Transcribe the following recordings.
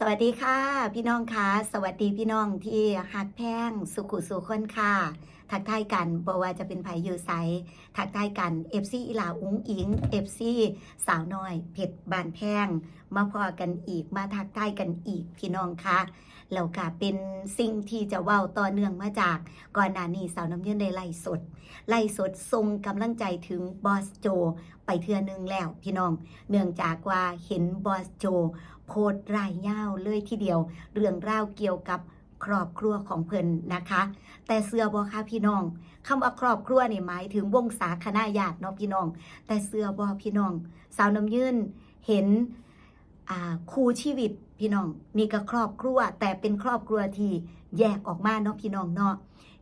สวัสดีค่ะ พี่น้องคะสวัสดีพี่น้องที่หักแพงสุขุสุขคนค่ะ ทักทายกันบว่าจะเป็นไผยูไซทักทายกันเอฟซีอีหลาอุ้งอิงเอฟซีสาวน้อยเผ็ดบานแพงมาพอกันอีกมาทักทายกันอีกพี่น้องคะแล้วก็เป็นสิ่งที่จะเว้าต่อเนื่องมาจากก่อนหน้านี้สาวน้ำเยืนได้ไล่สด ไล่สดส่งกำลังใจถึงบอสโจ ไปเทือนึงแล้วพี่น้อง เนื่องจากว่าเห็นบอสโจ โพดรายยาวเลยทีเดียว เรื่องราวเกี่ยวกับ ครอบครัวของเพิ่นนะคะ แต่เสื้อบอค่ะพี่น้องคำว่าครอบครัวนี่หมายถึงวงศาคณะญาติเนาะพี่น้อง แต่เสื้อบอพี่น้อง สาวน้ำยืนเห็นอ่าคู่ชีวิตพี่น้องนี่ก็ครอบครัวแต่เป็นครอบครัวที่แยกออกมาเนาะพี่น้องเนาะ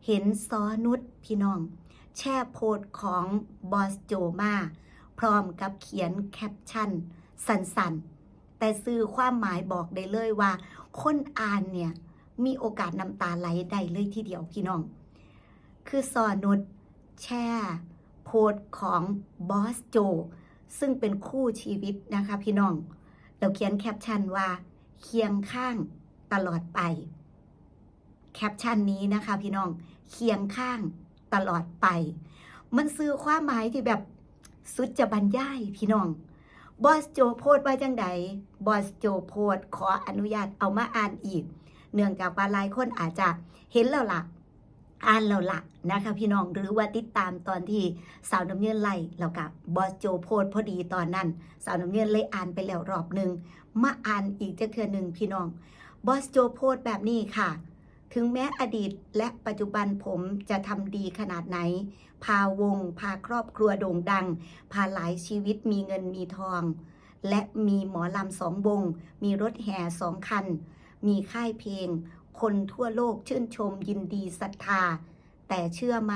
เห็นซอนุชพี่น้อง แช่โพสของบอสโจมาพร้อมกับเขียนแคปชั่น สันส้นๆ แต่สื่อความหมายบอกได้เลยว่า คนอ่านเนี่ย มีโอกาสน้ำตาไหลได้เลยทีเดียวพี่น้อง คือซอนุชแช่ โพสของบอสโจ ซึ่งเป็นคู่ชีวิตนะคะพี่น้อง เราเขียนแคปชั่นว่า เคียงข้างตลอดไป แคปชั่นนี้นะคะพี่น้อง เคียงข้างตลอดไป มันซื้อความหมายที่แบบสุดจะบรรยายพี่น้องบอสโจโพสว่าจังใดบอสโจโพสขออนุญาตเอามาอ่านอีก เนื่องจากว่าหลายคนอาจจะเห็นแล้วล่ะอ่านแล้วล่ะนะคะพี่น้องหรือว่าติดตามตอนที่สาวน้ำเงินไล่แล้วกับบอสโจโพสต์พอดีตอนนั้น สาวน้ำเงินเลยอ่านไปแล้วรอบหนึ่งมาอ่านอีกจะเทือหนึ่งพี่น้องบอสโจโพสต์แบบนี้ค่ะ ถึงแม้อดีตและปัจจุบันผมจะทำดีขนาดไหน พาวง พาครอบครัวโด่งดัง พาหลายชีวิตมีเงินมีทอง และมีหมอลำสองวง มีรถแห่สองคัน มีค่ายเพลง คนทั่วโลกชื่นชมยินดีศรัทธา แต่เชื่อไหม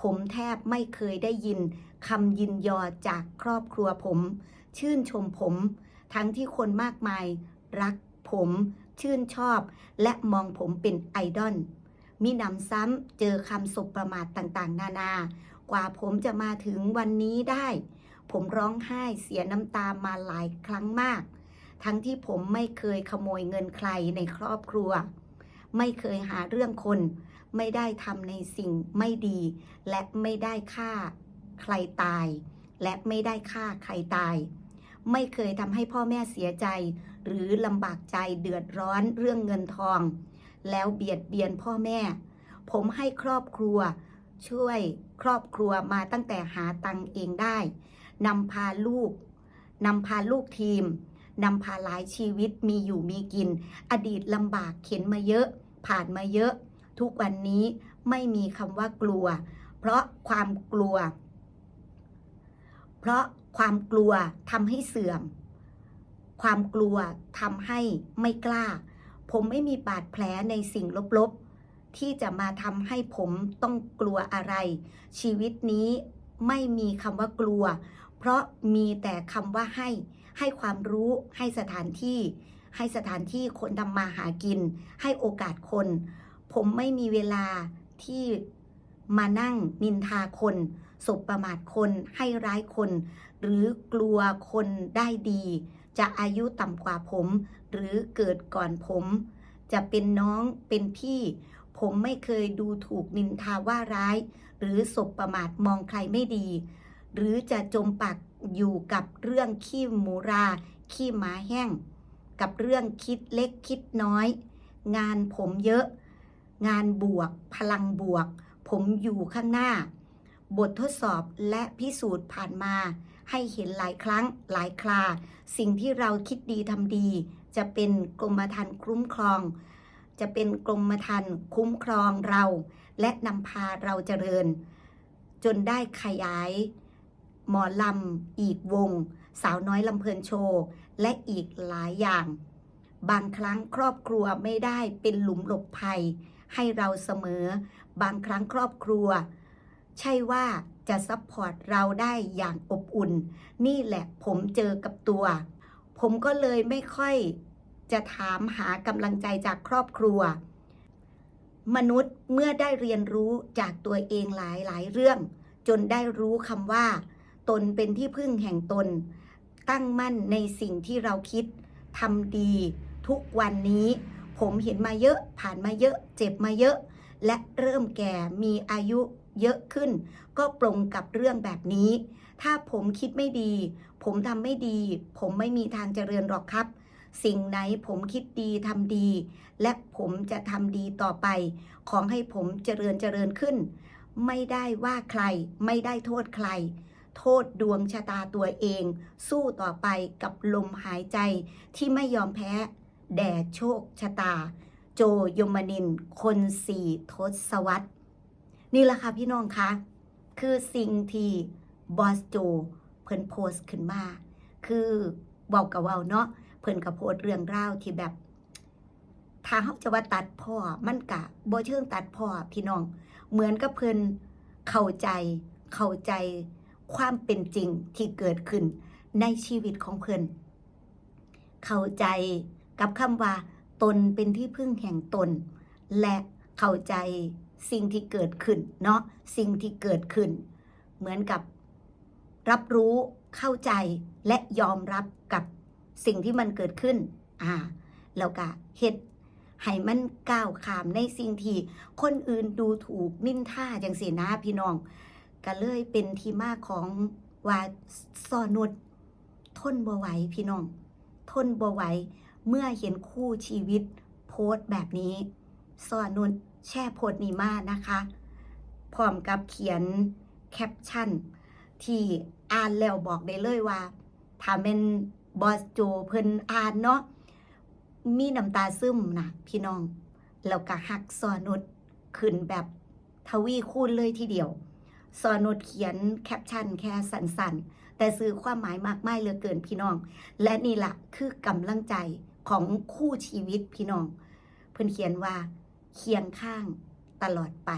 ผมแทบไม่เคยได้ยินคำยินยอจากครอบครัวผม ชื่นชมผม ทั้งที่คนมากมาย รักผม ชื่นชอบ และมองผมเป็นไอดอลมีหนำซ้ำเจอคำสบประมาทต่างๆ นานา กว่าผมจะมาถึงวันนี้ได้ ผมร้องไห้เสียน้ำตามาหลายครั้งมาก ทั้งที่ผมไม่เคยขโมยเงินใครในครอบครัว ไม่เคยหาเรื่องคน ไม่ได้ทำในสิ่งไม่ดี และไม่ได้ฆ่าใครตาย และไม่ได้ฆ่าใครตาย ไม่เคยทำให้พ่อแม่เสียใจ หรือลำบากใจเดือดร้อนเรื่องเงินทอง แล้วเบียดเบียนพ่อแม่ ผมให้ครอบครัว ช่วยครอบครัวมาตั้งแต่หาตังเองได้นำพาลูกนำพาลูกทีม นำพาหลายชีวิตมีอยู่มีกิน อดีตลำบากเข็นมาเยอะ ผ่านมาเยอะ ทุกวันนี้ไม่มีคำว่ากลัว เพราะความกลัว เพราะความกลัวทำให้เสื่อม ความกลัวทำให้ไม่กล้า ผมไม่มีบาดแผลในสิ่งลบๆ ที่จะมาทำให้ผมต้องกลัวอะไร ชีวิตนี้ไม่มีคำว่ากลัว เพราะมีแต่คำว่าให้ ให้ความรู้ให้สถานที่ ให้สถานที่คนทำมาหากิน ให้โอกาสคน ผมไม่มีเวลาที่มานั่งนินทาคนสบประมาทคนให้ร้ายคน หรือกลัวคนได้ดี จะอายุต่ำกว่าผม หรือเกิดก่อนผม จะเป็นน้องเป็นพี่ ผมไม่เคยดูถูกนินทาว่าร้าย หรือสบประมาทมองใครไม่ดี หรือจะจมปัก อยู่กับเรื่องขี้หมูรา ขี้หมาแห้ง กับเรื่องคิดเล็กคิดน้อย งานผมเยอะ งานบวก พลังบวก ผมอยู่ข้างหน้า บททดสอบและพิสูจน์ผ่านมา ให้เห็นหลายครั้งหลายครา สิ่งที่เราคิดดีทำดี จะเป็นกรมธรรม์คุ้มครอง จะเป็นกรมธรรม์คุ้มครองเรา และนำพาเราเจริญ จนได้ขยาย หมอลำ อีกวง สาวน้อยลำเพลินโชว์ และอีกหลายอย่าง บางครั้งครอบครัวไม่ได้เป็นหลุมหลบภัย ให้เราเสมอ บางครั้งครอบครัว ใช่ว่าจะซัพพอร์ตเราได้อย่างอบอุ่น นี่แหละผมเจอกับตัว ผมก็เลยไม่ค่อยจะถามหากำลังใจจากครอบครัว มนุษย์เมื่อได้เรียนรู้จากตัวเองหลายหลายๆเรื่อง จนได้รู้คำว่า ตนเป็นที่พึ่งแห่งตน ตั้งมั่นในสิ่งที่เราคิดทำดีทุกวันนี้ ผมเห็นมาเยอะผ่านมาเยอะเจ็บมาเยอะ และเริ่มแก่มีอายุเยอะขึ้น ก็ปรงกับเรื่องแบบนี้ ถ้าผมคิดไม่ดี ผมทำไม่ดี ผมไม่มีทางเจริญหรอกครับ สิ่งไหนผมคิดดีทำดี และผมจะทำดีต่อไป ของให้ผมเจริญเจริญขึ้น ไม่ได้ว่าใครไม่ได้โทษใคร โทษดวงชะตาตัวเอง สู้ต่อไปกับลมหายใจที่ไม่ยอมแพ้ แด่โชคชะตา โจยมนิน คนสี่ทศวรรษนี่แหละค่ะพี่น้องคะคือสิ่งที่บอสโจเพิ่นโพสต์ขึ้นมา คือเว้ากับเว้าเนาะเพิ่นกับโพสต์เรื่องราวที่แบบถ้าเขาจะว่าตัดพ่อมันกะบ่เชิงตัดพ่อพี่น้อง เหมือนกับเพิ่นเข้าใจเข้าใจ ความเป็นจริงที่เกิดขึ้นในชีวิตของเพิ่นเข้าใจกับคำว่า ตนเป็นที่พึ่งแห่งตน และเข้าใจสิ่งที่เกิดขึ้นเนาะสิ่งที่เกิดขึ้น เหมือนกับรับรู้เข้าใจและยอมรับกับสิ่งที่มันเกิดขึ้นอ่าแล้วก็เฮ็ดให้มันก้าวขามในสิ่งที่คนอื่นดูถูกนินท่าจังสีนะพี่น้อง ก็เลยเป็นที่มาของว่าซอนุดทนบ่ไหวพี่น้อง ทนบ่ไหวเมื่อเห็นคู่ชีวิตโพสต์แบบนี้ซอนุดแช่โพสต์นี้มานะคะพร้อมกับเขียนแคปชั่น ที่อ่านแล้วบอกได้เลยว่าถ้าเป็นบอสโจเพิ่นอ่านเนาะมีน้ำตาซึมนะพี่น้อง แล้วก็หักซอนุดขึ้นแบบทวีคูณเลยทีเดียว ซอนดเขียนแคปชั่นแค่สั้นๆ แต่สื่อความหมายมากมายเหลือเกินพี่น้อง และนี่ละคือกำลังใจของคู่ชีวิตพี่น้อง เพิ่อนเขียนว่า เคียงข้างตลอดไป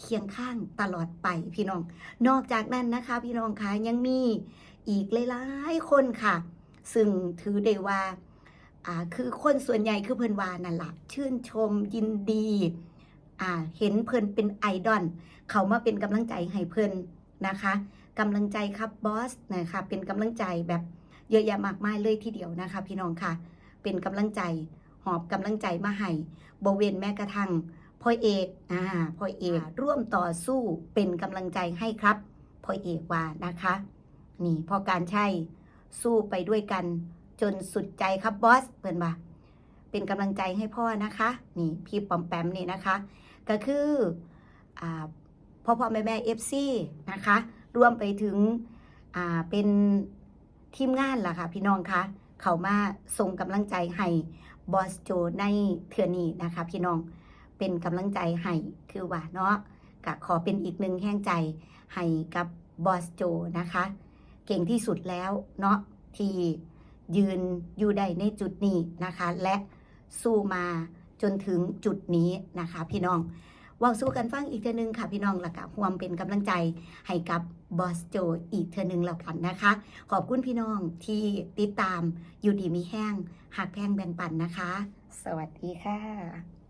เคียงข้างตลอดไปพี่น้อง นอกจากนั้นนะคะ พี่น้องคะยังมีอีกหลายๆคนค่ะ ซึ่งถือได้ว่า คือคนส่วนใหญ่คือเพิ่อนวานั่นละชื่นชมยินดี อ่าเห็นเพิ่นเป็นไอดอลเขามาเป็นกำลังใจให้เพิ่นนะคะกำลังใจครับบอสนะคะเป็นกำลังใจแบบเยอะแยะมากมายเลยทีเดียวนะคะ พี่น้องค่ะ เป็นกำลังใจหอบกำลังใจมาให้บเวนแม้กระทั่งพ่อเอกอ่าพ่อเอกร่วมต่อสู้เป็นกำลังใจให้ครับพ่อเอกว่านะคะ นี่พอการใช่สู้ไปด้วยกัน จนสุดใจครับบอสเพื่อนว่าเป็นกำลังใจให้พ่อนะคะ นี่พี่ปอมแปมนี่นะคะ ก็คืออพ่อพ่อแม่แม่เอฟซีนะคะรวมไปถึงเป็นทีมงานล่ะค่ะ พี่น้องคะเขามาส่งกำลังใจให้บอสโจในเทือนี้นะคะ พี่น้องเป็นกำลังใจให้คือว่าเนาะก็ขอเป็นอีกหนึ่งแห่งใจให้กับบอสโจนะคะ เก่งที่สุดแล้วเนาะที่ยืนอยู่ได้ในจุดนี้นะคะ และสู้มา จนถึงจุดนี้นะคะ พี่น้องว่าสู้กันฟังอีกเทอนึงค่ะพี่น้องและกะหวมเป็นกำลังใจให้กับบอสโจอีกเทอนึงแล้วกันนะคะ ขอบคุณพี่น้องที่ติดตามอยู่ดีมีแห้งหักแพงแบ่งปันนะคะ สวัสดีค่ะ